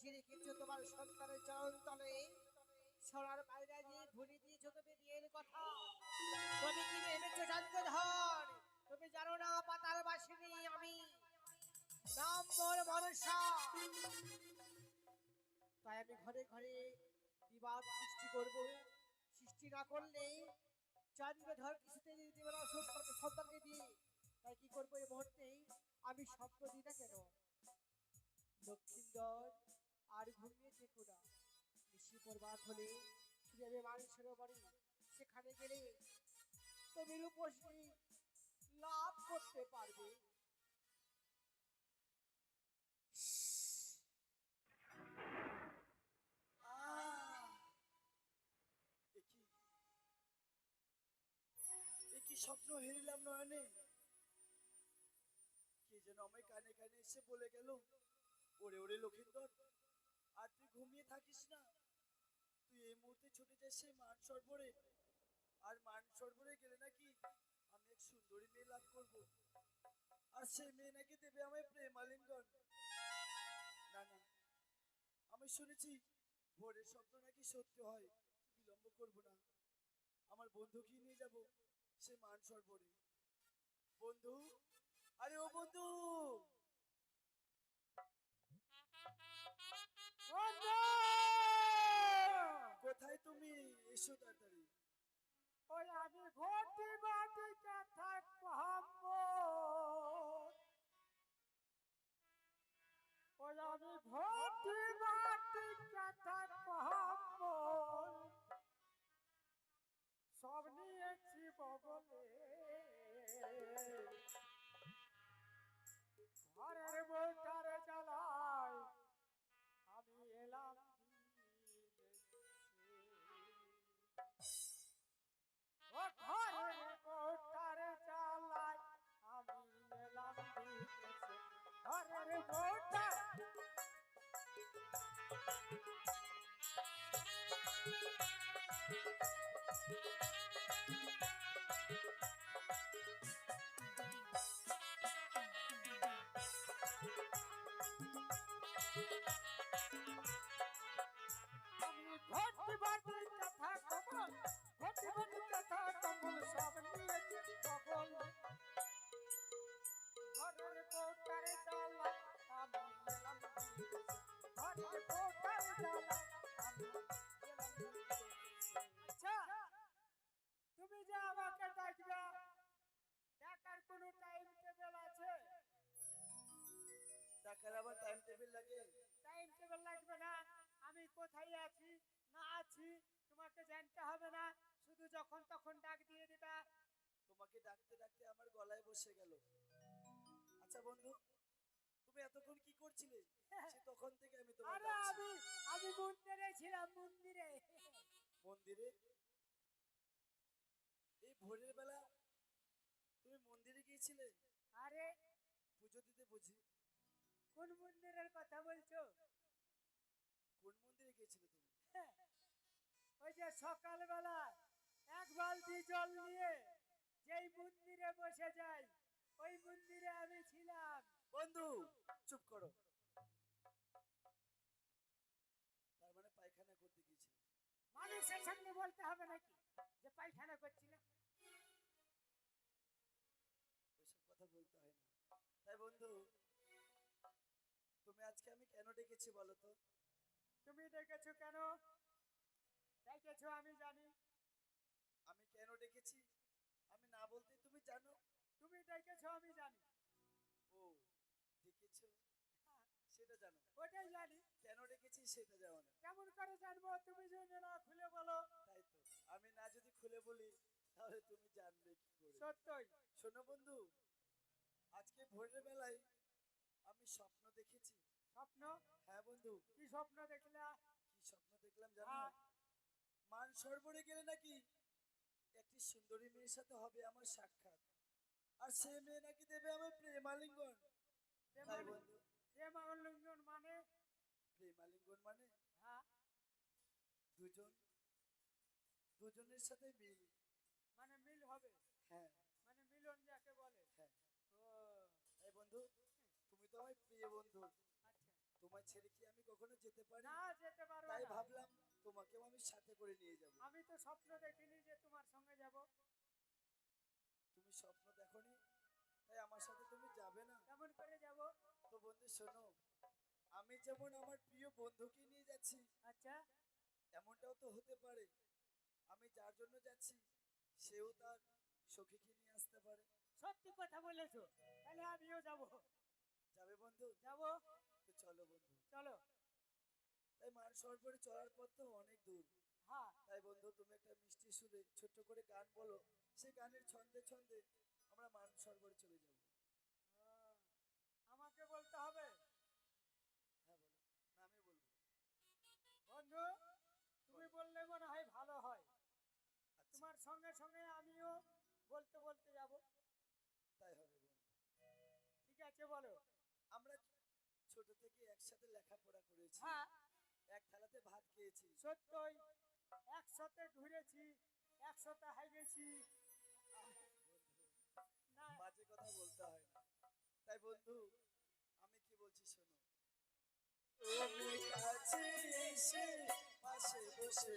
বুঝিয়ে রেখেছো তোমার সন্তানের চরণ তলে। সোনার পায়রা দিয়ে ভুলে দিয়েছ তুমি বিয়ের কথা। তুমি কি ভেবেছো চন্দ্রধর তুমি জানো না পাতাল বাসিনী আমি। নাম মোর মনসা। তাই আমি ঘরে ঘরে বিবাদ সৃষ্টি করব। সৃষ্টি না করলে চন্দ্রধর কিছুতে দিতে পারো সন্তানকে দিয়ে তাই কি করব এই মুহূর্তে? আমি স্বপ্ন দিই না কেন? দক্ষিণদর আর ঘুমিয়ে থেকো না। বেশি পর্বাত হলে যাবে মানুষের বাড়ি, সেখানে গেলে তুমি রূপশ্রী লাভ করতে পারবে। স্বপ্ন হেরিলাম নয়নে? কে যেন আমায় কানে কানে এসে বলে গেল, ওরে ওরে লক্ষিন্দর আর তুই ঘুমিয়ে থাকিস না। তুই এই মুহূর্তে ছুটে যাস সেই মান সরবরে। আর মান সরবরে গেলে নাকি আমি এক সুন্দরী মেয়ে লাভ করব। আর সেই মেয়ে নাকি দেবে আমায় প্রেমালিঙ্গন না না, আমি শুনেছি ভোরের স্বপ্ন নাকি সত্যি হয়, বিলম্ব করব না। আমার বন্ধুকে নিয়ে যাব সে মান সরবরে? বন্ধু? আরে ও বন্ধু! কোথায় তুমি? এসো তাড়াতাড়ি। ওই আমি ঘটি বাটি কথা কহাম্ব ওই আমি ঘটি বাটি কথা কহাম্ব সব নিয়েছি বগলে। ঘরের বউটারে যখন তখন ডাক দিয়ে দিবা তোমাকে ডাকতে ডাকতে আমার গলায় বসে গেল। আচ্ছা বন্ধু তুমি এতক্ষণ কি করছিলে? তখন থেকে আমি তোমার আমি আমি মন্দিরে ছিলাম মন্দিরে। মন্দিরে? এই ভোরের বেলা তুমি মন্দিরে গিয়েছিলে? আরে পুজো দিতে বুঝি। কোন মন্দিরের কথা বলছো? কোন মন্দিরে গিয়েছিলে তুমি? ওই যে সকালবেলা বালতি জল নিয়ে যেই মন্দিরে বসে যাই ওই মন্দিরে আমি ছিলাম। বন্ধু চুপ করো। তার মানে পায়খানা করতে গিয়েছিলে? মানুষের সামনে বলতে হবে নাকি যে পায়খানা করছি না ওইসব কথা বলতে হয় না। তাই বন্ধু তুমি আজকে আমি কেন ডেকেছি বলো তো? তুমি ডেকেছো কেন? ডেকেছো আমি জানি। ডেকেছি আমি না বলতে তুমি জানো তুমি ডেকেছো আমি জানি। ও ডেকেছো? সেটা জানো ওটাই জানি। কেন ডেকেছি সেটা জানো না। কেমন করে জানব তুমি যদি না খুলে বলো। তাই তো আমি না যদি খুলে বলি তাহলে তুমি জানবে কি করে। সত্যই। শোনো বন্ধু আজকে ভোরের বেলায় আমি স্বপ্ন দেখেছি। স্বপ্ন? হ্যাঁ বন্ধু। কি স্বপ্ন দেখলা? কি স্বপ্ন দেখলাম জানো? হ্যাঁ। মান সরবরে গেলে নাকি একটি সুন্দরী মেয়ের সাথে হবে আমার সাক্ষাৎ। আর সে মেয়ে নাকি দেবে আমার প্রেমালিঙ্গন। তাই বন্ধু। প্রেমালিঙ্গন মানে? প্রেমালিঙ্গন মানে? হ্যাঁ। দুজন দুজনের সাথে মিল। মানে মিল হবে? হ্যাঁ। মানে মিলন যাকে বলে? হ্যাঁ। ও। বন্ধু তুমি তো আমার প্রিয় বন্ধু। আচ্ছা। তোমার ছেড়ে কি আমি কখনো যেতে পারি? না যেতে পারব তাই ভাবলাম তোমাকেও আমি সাথে করে নিয়ে যাব। আমি তো স্বপ্ন দেখিনি যে তোমার সঙ্গে যাব। তুমি স্বপ্ন দেখনি তাই আমার সাথে তুমি যাবে না। কেমন করে যাব? তো বন্ধু শোনো আমি যেমন আমার প্রিয় বন্ধুকে নিয়ে যাচ্ছি আচ্ছা। এমনটাও তো হতে পারে। আমি যার জন্য যাচ্ছি সেও তার সখীকে নিয়ে আসতে পারে। সত্যি কথা বলেছ তাহলে আমিও যাব। যাবে বন্ধু? যাব। তো চলো বন্ধু। চলো। তাই মান সরোবরে চলার পথ তো অনেক দূর। হ্যাঁ। তাই বন্ধু তুমি একটা মিষ্টি সুরে ছোট্ট করে গান বলো। সেই গানের ছন্দে ছন্দে আমরা মান সরোবরে চলে যাব। আমাকে বলতে হবে? হ্যাঁ বলো। না আমি বলব। বন্ধু তুমি বললে মনে হয় ভালো হয়। আচ্ছা। তোমার সঙ্গে সঙ্গে আমিও বলতে বলতে যাব। তাই হবে বন্ধু। ঠিক আছে বলো। আমরা ছোট থেকে একসাথে লেখাপড়া করেছি। হ্যাঁ। এক থালাতে ভাত খেয়েছি। সত্যই একসাথে ঘুরেছি একসাথে হাইগেছি না বাজে কথা বলতে হয় না। তাই বন্ধু আমি কি বলছি শোনো? কাছে এসে পাশে বসে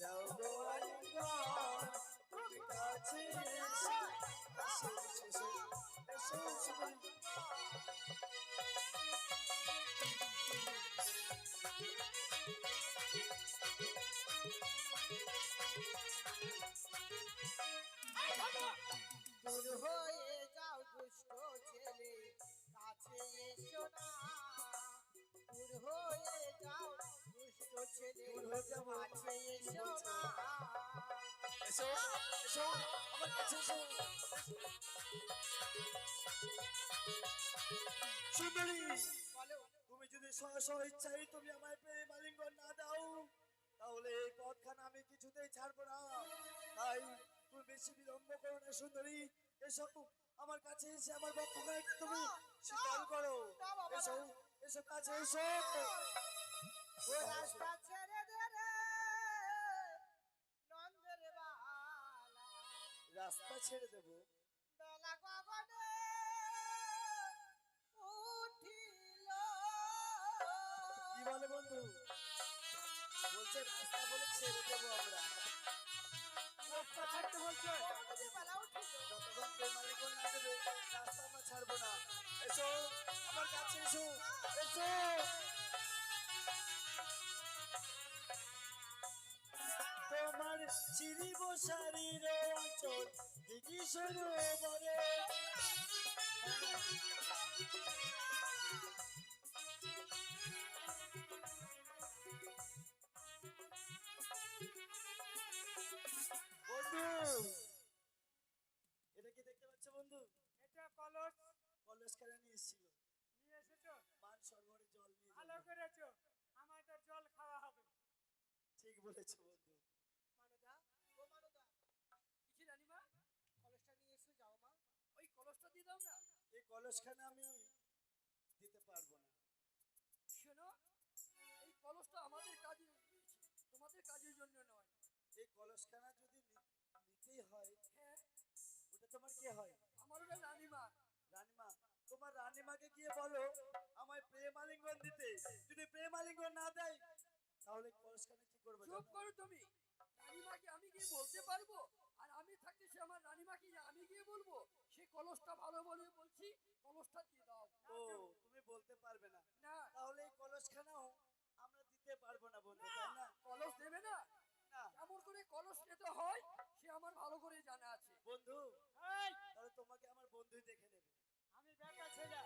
যাও গো। তুমি কাছে এসে পাশে বসে এসো। এসো এসো আমার কাছে এসো সুন্দরী তুমি যদি স্ব স্ব ইচ্ছাই তুমি আমায় প্রেম আলিঙ্গন না দাও তাহলে এই পথখানা আমি কিছুতেই ছাড়বো না। তাই তুমি বেশি বিলম্ব করো না সুন্দরী। এসো আমার কাছে এসে আমার বক্তব্য তুমি স্বীকার করো। বাবা, এসো এসো কাছে এসো। রাস্তা রাস্তা ছেড়ে দেবো। বেলা গগনে উঠিল। কি বলে বন্ধু? বলছে রাস্তা বলে ছেড়ে দেবো আমরা। রাস্তা ছাড়তে বলছো। গগনে যতক্ষণ প্রেম আলিঙ্গন না দেবে রাস্তা আমরা ছাড়বো না। এসো আমার কাছে এসো। এসো। চিরি বসারির অঞ্চল দিঘি সরোবরে বন্ধু এটা কি দেখতে পাচ্ছ বন্ধু? এটা কলস। খেলা নিয়ে এসেছিল। নিয়ে এসেছ? মান সরোবরে জল নিয়ে ভালো। করেছ। আমাদের জল খাওয়া হবে। ঠিক বলেছ বন্ধু মানদা ও মানদা কিছু রানিমা কলেজটা নিয়ে এসো যাও মা ওই কলসটা দিয়ে দাও না এই কলসখানে আমি দিতে পারব না। শোনো এই কলসটা আমাদের কাজে তোমাদের কাজের জন্য নয়। এই কলসখানা যদি নিতেই হয় হ্যাঁ। ওটা তোমার কে হয়? আমার ওটা রানিমা। রানীমা তোমার রানীমাকে গিয়ে বলো আমায় প্রেম আলিঙ্গন দিতে যদি প্রেম আলিঙ্গন না দেয় তাহলে কলসখানে কি করব চুপ করো তুমি। রানিমাকে আমি গিয়ে বলতে পারব আর আমি থাকতে সে আমার রানিমাকে যে আমি গিয়ে বলব সে কলসটা ভালো বলে বলছি কলসটা দিয়ে দাও। ও তুমি বলতে পারবে না। না। তাহলে এই কলসখানাও আমরা দিতে পারব না বন্ধু তাই না? কলস দেবে না। না। কেমন করে কলস নিতে হয় সে আমার ভালো করে জানা আছে। বন্ধু এই! তাহলে তোমাকে আমার বন্ধুই দেখে নেবে। আমি বেটা ছেলে।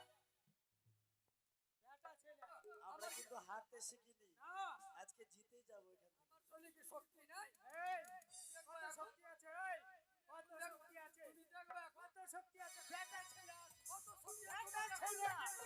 আমরা কিন্তু হারতে শিখিনি। না। আজকে জিতেই যাব এখান থেকে। আমার শরীরে কি শক্তি নাই। বেটা